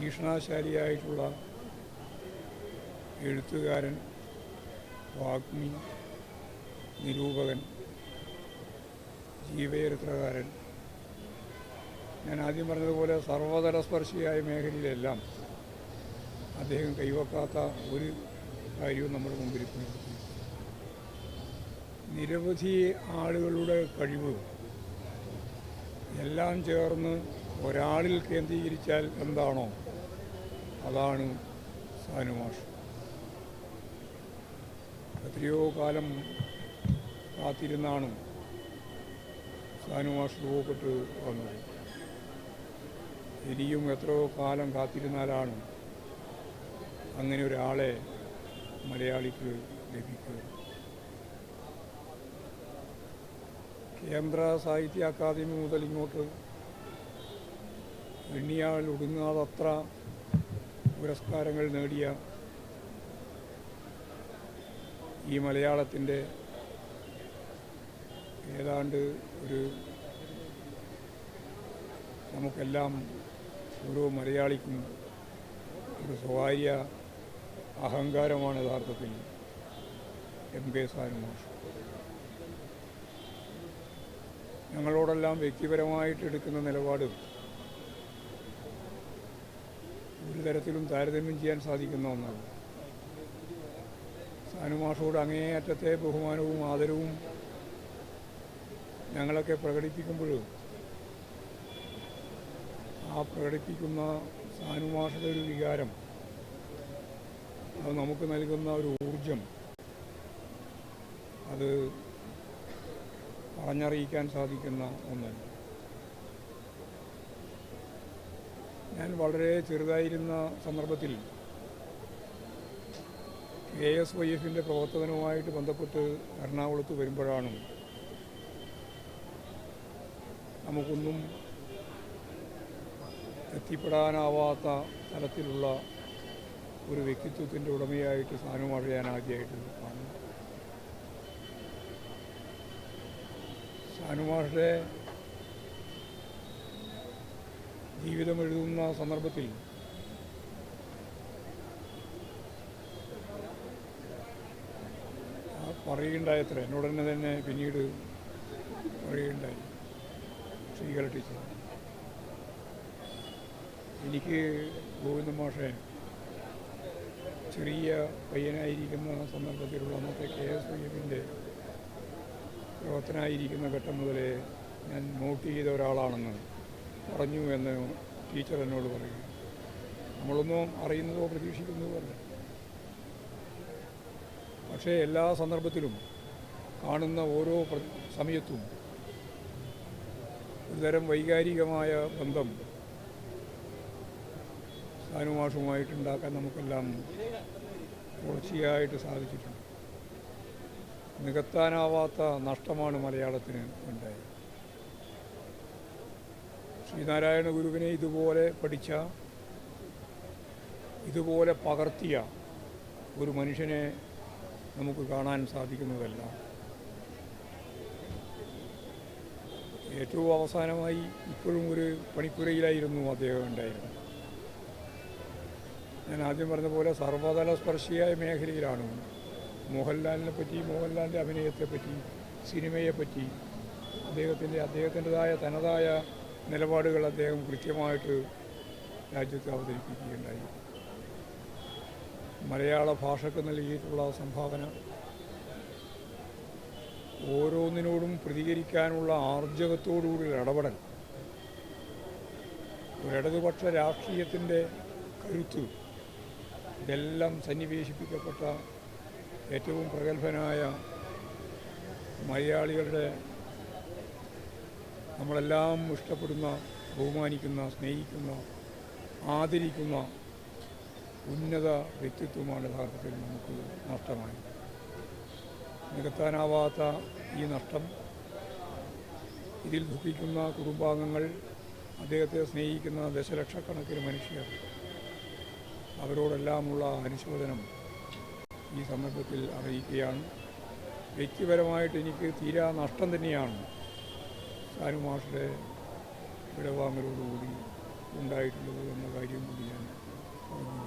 ഭീഷണാശാലിയായിട്ടുള്ള എഴുത്തുകാരൻ വാഗ്മി നിരൂപകൻ ജീവചരിത്രകാരൻ ഞാൻ ആദ്യം പറഞ്ഞതുപോലെ സർവതലസ്പർശിയായ മേഖലയിലെല്ലാം അദ്ദേഹം കൈവക്കാത്ത ഒരു കാര്യവും നമ്മുടെ മുമ്പിൽ. നിരവധി ആളുകളുടെ കഴിവ് എല്ലാം ചേർന്ന് ഒരാളിൽ കേന്ദ്രീകരിച്ചാൽ എന്താണോ അതാണ് സാനുമാഷ് എത്രയോ കാലം കാത്തിരുന്നാണ് സാനുമാഷ് രൂപപ്പെട്ട് വന്നത്. ഇനിയും എത്രയോ കാലം കാത്തിരുന്നാലാണ് അങ്ങനെ ഒരാളെ മലയാളിക്ക് ലഭിക്കുക. കേന്ദ്ര സാഹിത്യ അക്കാദമി മുതൽ ഇങ്ങോട്ട് എണ്ണിയാൽ ഒടുങ്ങാതത്ര പുരസ്കാരങ്ങൾ നേടിയ ഈ മലയാളത്തിന്റെ ഏതാണ്ട് ഒരു നമുക്കെല്ലാം ഓരോ മലയാളിക്കും ഒരു സ്വകാര്യ അഹങ്കാരമാണ് യഥാർത്ഥത്തിൽ എം കെ സാനുമാഷ് ഞങ്ങളോടെല്ലാം വ്യക്തിപരമായിട്ട് എടുക്കുന്ന നിലപാട് ഒരു തരത്തിലും താരതമ്യം ചെയ്യാൻ സാധിക്കുന്ന ഒന്നാണ്. സാനുമാഷോട് അങ്ങേയറ്റത്തെ ബഹുമാനവും ആദരവും ഞങ്ങളൊക്കെ പ്രകടിപ്പിക്കുമ്പോഴും ആ പ്രകടിപ്പിക്കുന്ന സാനുമാഷയുടെ ഒരു വികാരം അത് നമുക്ക് നൽകുന്ന ഒരു ഊർജം അത് പറഞ്ഞറിയിക്കാൻ സാധിക്കുന്ന ഒന്നല്ല ഞാൻ വളരെ ചെറുതായിരുന്ന സന്ദർഭത്തിൽ കെ എസ് വൈ എഫിന്റെ പ്രവർത്തനവുമായിട്ട് ബന്ധപ്പെട്ട് എറണാകുളത്ത് വരുമ്പോഴാണ് നമുക്കൊന്നും എത്തിപ്പെടാനാവാത്ത തലത്തിലുള്ള ഒരു വ്യക്തിത്വത്തിന്റെ ഉടമയായിട്ട് സ്ഥാനമായിട്ട് ഞാൻ കാണുന്നു ജീവിതം എഴുതുന്ന സന്ദർഭത്തിൽ പറയുകയുണ്ടായത്ര എന്നോട് തന്നെ തന്നെ പിന്നീട് പറയുകയുണ്ടായി. ശ്രീകല ടീച്ചർ. എനിക്ക് ഗോവിന്ദ മാഷെ ചെറിയ പയ്യനായിരിക്കുന്ന സന്ദർഭത്തിലുള്ള അന്നത്തെ കെ എസ് എഫിന്റെ പ്രവർത്തനായിരിക്കുന്ന ഘട്ടം മുതലേ ഞാൻ നോട്ട് ചെയ്ത ഒരാളാണെന്ന് പറഞ്ഞു എന്ന് ടീച്ചർ എന്നോട് പറയും. നമ്മളൊന്നും അറിയുന്നതോ പ്രതീക്ഷിക്കുന്നതോ അല്ല. പക്ഷേ എല്ലാ സന്ദർഭത്തിലും കാണുന്ന ഓരോ സമയത്തും ഒരുതരം വൈകാരികമായ ബന്ധം സാനുമാഷുമായിട്ടുണ്ടാക്കാൻ നമുക്കെല്ലാം തുടർച്ചയായിട്ട് സാധിച്ചിട്ടുണ്ട്. നികത്താനാവാത്ത നഷ്ടമാണ് മലയാളത്തിന് ഉണ്ടായത്. ശ്രീനാരായണ ഗുരുവിനെ ഇതുപോലെ പഠിച്ച ഇതുപോലെ പകർത്തിയ ഒരു മനുഷ്യനെ നമുക്ക് കാണാൻ സാധിക്കുന്നതല്ല. ഏറ്റവും അവസാനമായി ഇപ്പോഴും ഒരു പണിപ്പുരയിലായിരുന്നു അദ്ദേഹം ഉണ്ടായിരുന്നത്. ഞാൻ ആദ്യം പറഞ്ഞ പോലെ സർവതല സ്പർശിയായ മേഖലയിലാണ്. മോഹൻലാലിനെ പറ്റി മോഹൻലാലിന്റെ അഭിനയത്തെപ്പറ്റി സിനിമയെപ്പറ്റി അദ്ദേഹത്തിന്റെ അദ്ദേഹത്തിന്റെതായ തനതായ നിലപാടുകൾ അദ്ദേഹം കൃത്യമായിട്ട് രാജ്യത്ത് അവതരിപ്പിക്കുകയുണ്ടായി. മലയാള ഭാഷയ്ക്ക് നൽകിയിട്ടുള്ള സംഭാവന ഓരോന്നിനോടും പ്രതികരിക്കാനുള്ള ആർജവത്തോടുകൂടിയുള്ള ഇടപെടൽ ഒരിടതുപക്ഷ രാഷ്ട്രീയത്തിന്റെ കരുത്ത് ഇതെല്ലാം സന്നിവേശിപ്പിക്കപ്പെട്ട ഏറ്റവും പ്രഗത്ഭനായ മലയാളികളുടെ നമ്മളെല്ലാം ഇഷ്ടപ്പെടുന്ന ബഹുമാനിക്കുന്ന സ്നേഹിക്കുന്ന ആദരിക്കുന്ന ഉന്നത വ്യക്തിത്വമാണ് യഥാർത്ഥത്തിൽ നമുക്ക് നഷ്ടമായത്. നികത്താനാവാത്ത ഈ നഷ്ടം ഇതിൽ ദുഃഖിക്കുന്ന കുടുംബാംഗങ്ങൾ അദ്ദേഹത്തെ സ്നേഹിക്കുന്ന ദശലക്ഷക്കണക്കിന് മനുഷ്യർ അവരോടെല്ലാമുള്ള അനുശോചനം ഈ സന്ദർഭത്തിൽ അറിയിക്കുകയാണ്. വ്യക്തിപരമായിട്ട് എനിക്ക് തീരാ നഷ്ടം തന്നെയാണ്. കാനുമാഷയുടെ വിടവാങ്ങലോടുകൂടി ഉണ്ടായിട്ടുള്ളത് എന്ന കാര്യം കൂടി ഞാൻ പറഞ്ഞു